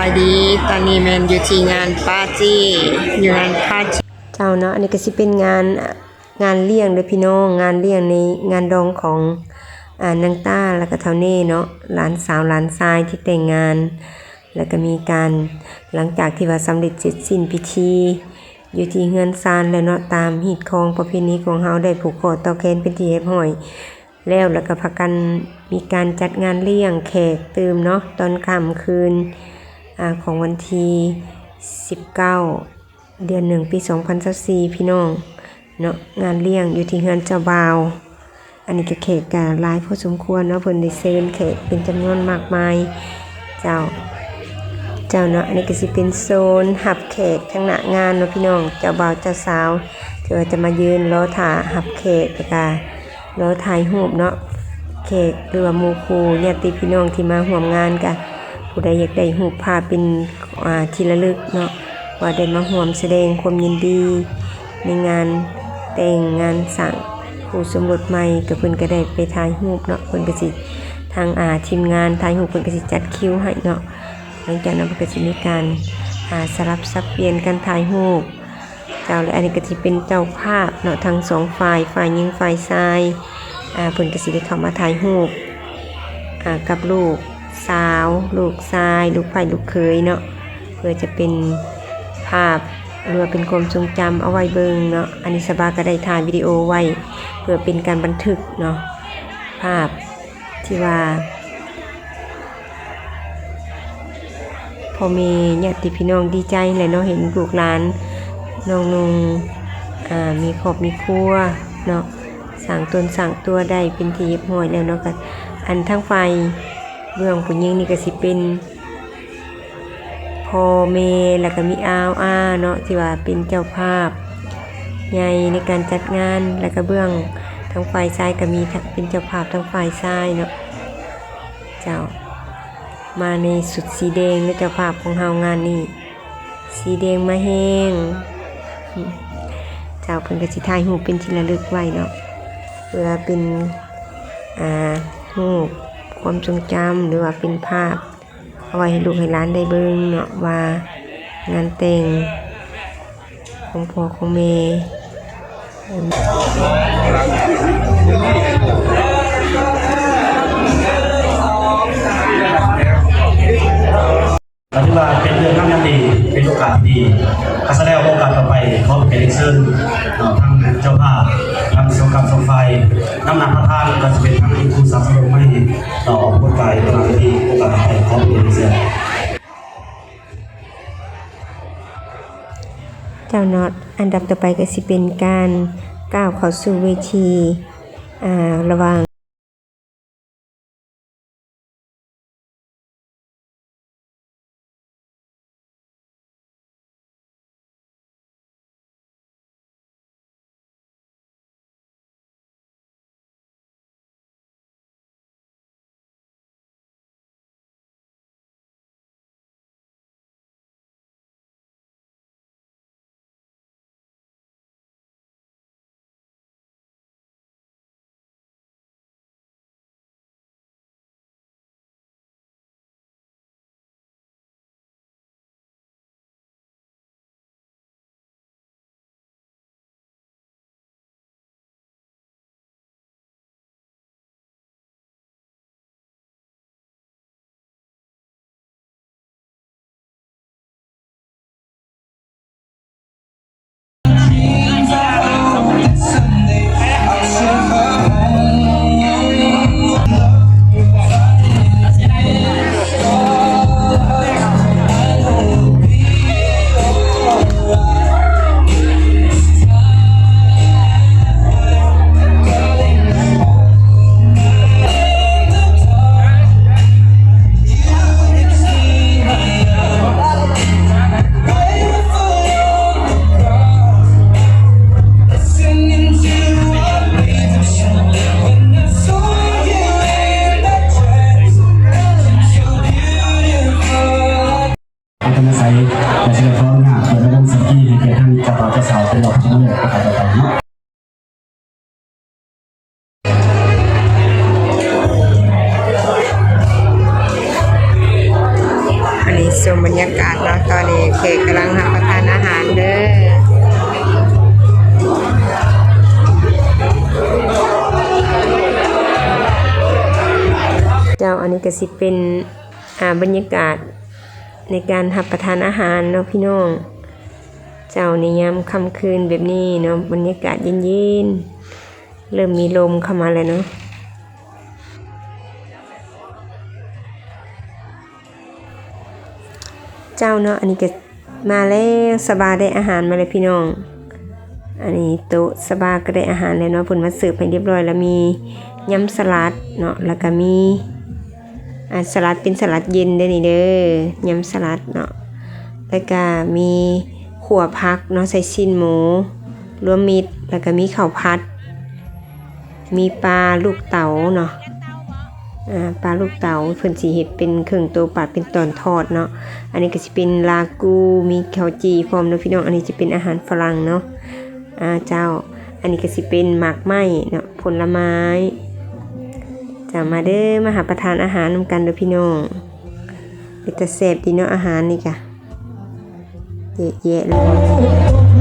ายดี ตอนนี้แมนอยู่ที่งานปาร์ตี้อยู่งานปาร์ตี้เจ้าเนาะอันนี้ก็สิเป็นงานงานเลี้ยงเด้พี่น้องงานเลี้ยงในงานดองของอ่านางต้าแล้วก็เท่าเน่เนาะหลานสาวหลานชายที่แต่งงาน แล้วก็มีการหลังจากที่ว่าสำเร็จเสร็จสิ้นพิธี อยู่ที่เฮือนซานแล้วเนาะตามฮีตของประเพณีของเฮาได้ผูกคอต่อแขนเป็นที่เรียบร้อยแล้วแล้วก็พากันมีการจัดงานเลี้ยงแขกตื่มเนาะตอนค่ำคืน อของวันที่ 19 เดือนหนึ่งปี2024พี่น้องเนาะงานเลี้ยงอยู่ที่เฮือนเจ้าบ่าว อันนี้ก็แขกกะหลายพอสมควรเนาะเพิ่นได้เชิญแขกเป็นจำนวนมากมาย เจ้า เจ้าเนาะอันนี้ก็สิเป็นโซนหับแขกทั้งหน้างานเนาะพี่น้องเจ้าบ่าวเจ้าสาวที่ว่าจะมายืนรอถ่าหับแขกแล้วก็รอถ่ายรูปเนาะแขกหรือว่ามูคู่ญาติพี่น้องที่มาร่วมงานกะ ผู้ใดอยากได้รูภาพเป็นที่ระลึกเนาะว่าได้มาร่วมแสดงความยินดี ในงานแต่งงานสั่งผู้สมรสใหม่กับเพิ่นก็ได้ไปถ่ายรูปเนาะเพิ่นก็สิทางอาทีมงานถ่ายรูปเพิ่นก็สิจัดคิวให้เนาะหลังจากนั้นคนเก็จะมีการอาสลับสับเปลี่ยนกันถ่ายรูปเจ้าและอันนี้ก็จะเป็นเจ้าภาพเนาะทั้งสองฝ่ายฝ่ายหญิงฝ่ายชายอ่าเพิ่นก็สิได้เข้ามาถ่ายรูปอ่ากับลูก สาว ลูกชาย ลูกไผ่ลูกเคยเนาะเพื่อจะเป็นภาพหรือว่าเป็นความทรงจำเอาไว้เบิ่งเนาะอันนี้สบาก็ได้ถ่ายวิดีโอไว้ เพื่อเป็นการบันทึกเนาะภาพที่ว่าพอมีญาติพี่น้องดีใจแหละเนาะเห็นลูกหลานน้องนุงอ่ามีครอบมีครัวเนาะสั่งตนสั่งตัวได้เป็นทีเรียบร้อยแล้วเนาะก็อันทั้งไฟ เบื้องผู้หญิงนี่ก็สิเป็นพ่อแม่แล้วก็มีอาวอาเนาะที่ว่าเป็นเจ้าภาพใหญ่ในการจัดงานแล้วก็เบื้องทั้งฝ่ายชายก็มีเป็นเจ้าภาพทั้งฝ่ายชายเนาะเจ้ามาในสุดสีแดงในเจ้าภาพของเฮางานนี้สีแดงมาแห้งเจ้าเพิ่นก็สิถ่ายรูปเป็นที่ระลึกไว้เนาะเพื่อเป็นอ่ารูป ความทรงจำหรือว่าเป็นภาพ เอาไว้ให้ลูกให้หลานได้เบิ่งเนาะว่างานแต่งของพ่อของแม่เราถือว่าเป็นเรื่องที่ดีเป็นโอกาสดีก็แสดงโอกาส ต่อไปเขาเป็นเซิร์นเอ่อทั้งเจ้าภาพทั้งสงกรรมสงไฟน้ำหนักพระธาตุก็จะเป็นทั้งอินทูสับสนุนไม่ต่อคนไกลตลาดที่โอกาสไปเขาเป็นเซิร์นเจ้าน็อตอันดับต่อไปก็สิเป็นการก้าวเข้าสู่เวทีระวัง ธนสัยและเชื่อพร้นะาเปิดระบบสกีให้แก่ท่านจ้าบ่าวจ้าสาวเป็นหลอกจำเลือกประต่อไปเนาะชมบรรยากาศเนาะตอนนี้เคกำลังหาประทานอาหารเด้อเจ้าอันนี้ก็สิเป็นบรรยากาศ ในการรับประทานอาหารเนาะพี่น้อง เจ้าในยามค่ำคืนแบบนี้เนาะบรรยากาศเย็นๆ เริ่มมีลมเข้ามาแล้วเนาะเจ้าเนาะอันนี้ก็มาแล้วสบาได้อาหารมาเลยพี่น้อง อันนี้โต๊ะสบาก็ได้อาหารแล้วเนาะเพิ่นมาเสิร์ฟให้เรียบร้อยแล้วมียำสลัดเนาะแล้วก็มี อ่าสลัดเป็นสลัดเย็นได้นี่เด้อยำสลัดเนาะแล้วก็มีขั่วพักเนาะใส่ชิ้นหมูรวมมิตรแล้วก็มีข้าวผัด มีปลาลูกเต๋าเนาะปลาลูกเต๋าเพิ่นสิเฮ็ดเป็นเครื่องตัวปลาเป็นตอนทอดเนาะอันนี้ก็สิเป็นลากูมีข้าวจีพร้อมเนาะพี่น้องอันนี้จะเป็นอาหารฝรั่งเนาะอ่าเจ้าอันนี้ก็สิเป็นหมากไม้เนาะผลไม้ จะมาเด้อมาหาประทานอาหารนำกันเด้อพี่น้องเป็นแต่แซ่บดีเนาะอาหารนี่ค่ะเยอะแยะเลย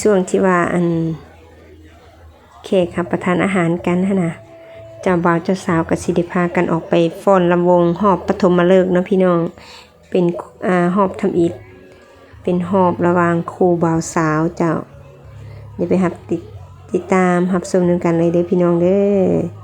ช่วงที่ว่าอันเคกครับประทานอาหารกันฮะนะเจ้าบ่าวเจ้าสาวกับสิเดิพากันออกไปฟ้อนลำวงหอบปฐมฤกษ์เนาะพี่น้อง เป็นอ่าหอบทำอิฐเป็นหอบระวางครูบ่าวสาวเจ้าเดี๋ยวไปหับติดติดตามหับชมนึงกันเลยเด้อพี่น้องเด้อ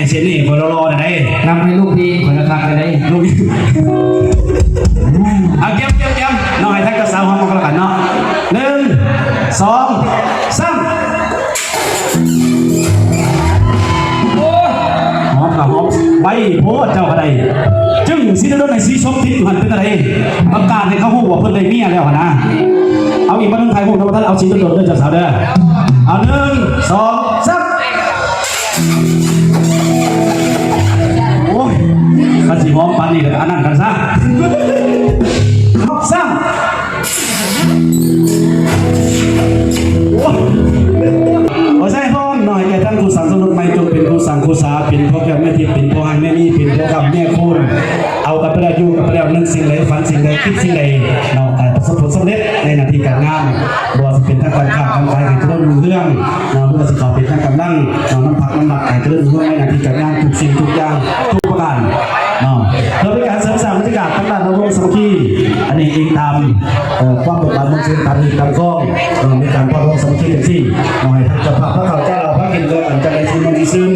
ทายให้เซนี่บ่รอๆได้นับให้ลูกพี่คนละครั้งไปได้ลูกเอาเกมเกมเกมน้องให้ทั้งเจ้าสาวหอมกันแล้วกันเนาะหนึ่งสองสามหอมกับหอมใบโพดเจ้าก็ได้จึงสิได้โดนในสีส้มทิศอยู่หันเป็นอะไรประกาศให้เขาฮู้ว่าเพิ่นได้เมียแล้วหั่นนะเอาอีกมาหนึ่งไทยพวกเราท่านเอาชีวิตโดดเด้อจากสาวเด้อเอาหนึ่งสอง หอมปันนี่ก็อันนั้นกันซะสามโอ้ยขอใช้พรหน่อยแก่ท่านครูสังสนุนไม่จงเป็นครูสังครูสาเป็นพ่อแก่แม่ทิพย์เป็นพ่อ หน่อยทางเจ้าภาพระเขาเจ้าเราพระกินเรือกันจะได้ซื้อมันดีซึ่ง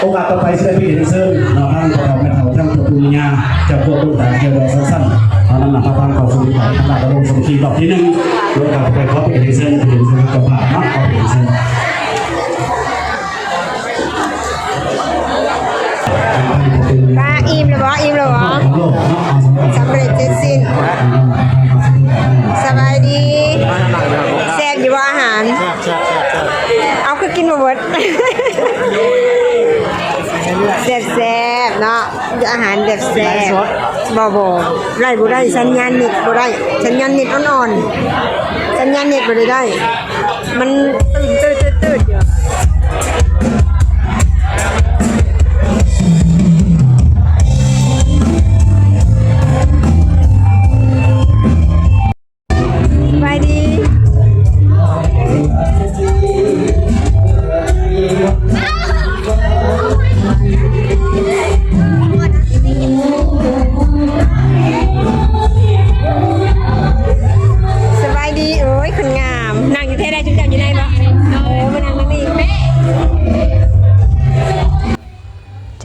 โอกาสต่อไปจะได้ไปเห็นซึ่งเราท่านประกอบแม่เฒ่าท่านประตูญาจะพวกลูกตาเกี่ยวกับสั้นๆเอาน้ำหนักพระพังเขอสมุนไพรทาด้านระบบสมัคคีรอบที่หนึ่งโอกาสต่อไปเขอไปเห็นซึ่งเห็นซึ่งเจ้าภาพเนาะขอไปเห็นซึ่งป้าอิ่มหรือบ่อิ่มหรือบ่ของโลกเนาะสำเร็จเสร็จสิ้นสบายดีแซ่บอยู่บ่อาหารเอา คือกินบ่หมดแซ่บแซ่บๆเนาะอาหารแบบแซ่บบ่บ่ไล่บ่ได้สัญญาณเน็ตบ่ได้สัญญาณเน็ตอ่อนๆสัญญาณเน็ตบ่ได้ได้ มันตื่นตืดๆตืดๆอยู่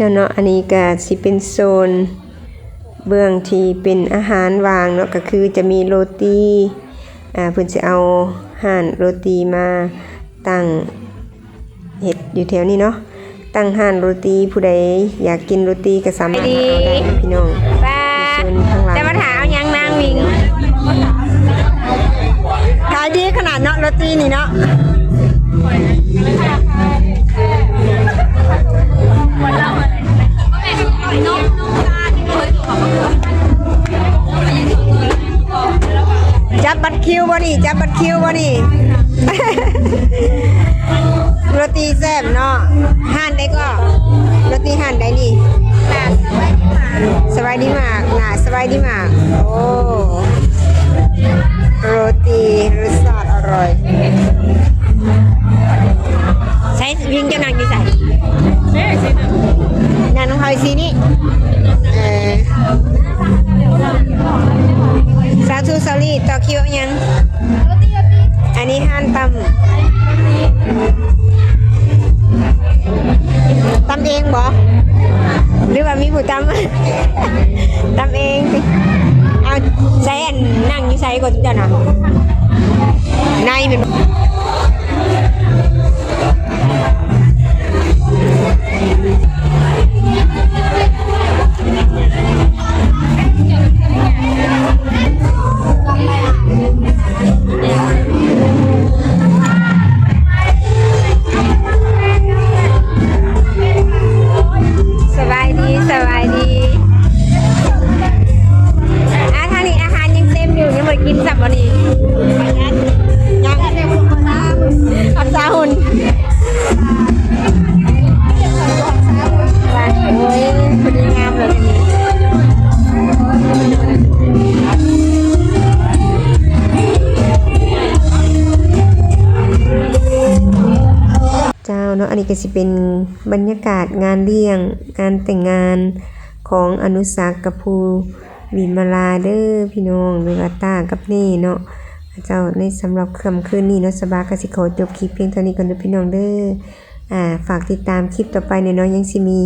เจ้าเนาะอันนี้ก็สิเป็นโซน เบื้องที่เป็นอาหารวางเนาะก็คือจะมีโรตีอ่าเพิ่นสิเอาห่านโรตีมาตั้งเฮ็ดอยู่แถวนี้เนาะตั้งห่านโรตีผู้ใดอยากกินโรตีก็สามารถมาเอาได้นะพี่น้องป้าส่วนข้างหลังจะมาถามเอายังนางวิงขายดีขนาดเนาะโรตีนี่เนาะ จับบัตรคิวบ่นี่จับบัตรคิวบ่นี่โรตีแซ่บเนาะห่านได้ก็โรตีห่านได้นี่สบายดีมากน่าสบายดีมาก โอ้โรตีรสชาติอร่อย ใช้วิ่งเจ้านางยู่ใส่ นาน้องพลอยสีนี่เออสาธุสอรี่ต่อคิวยัง อันนี้ห่านตำตำเองบอหรือว่ามีผู้ตำตำเองสิเอาใส่นนั่งอยู่ใส่ก่อนจ้ะนะในเป็น อันนี้ก็สิเป็นบรรยากาศงานเลี้ยง งานแต่งงานของอนุสักกับภูวิมาลาเด้อพี่น้องหรือว่าตากับเน่เนาะเจ้าในสำหรับค่ำคืนนี้เนาะสบายกสิขอจบคลิปเพียงเท่านี้ก่อนเด้อพี่น้องเด้ออ่าฝากติดตามคลิปต่อไปเนาะยังสิมี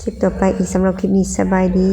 คลิปต่อไปอีกสำหรับคลิปนี้สบายดี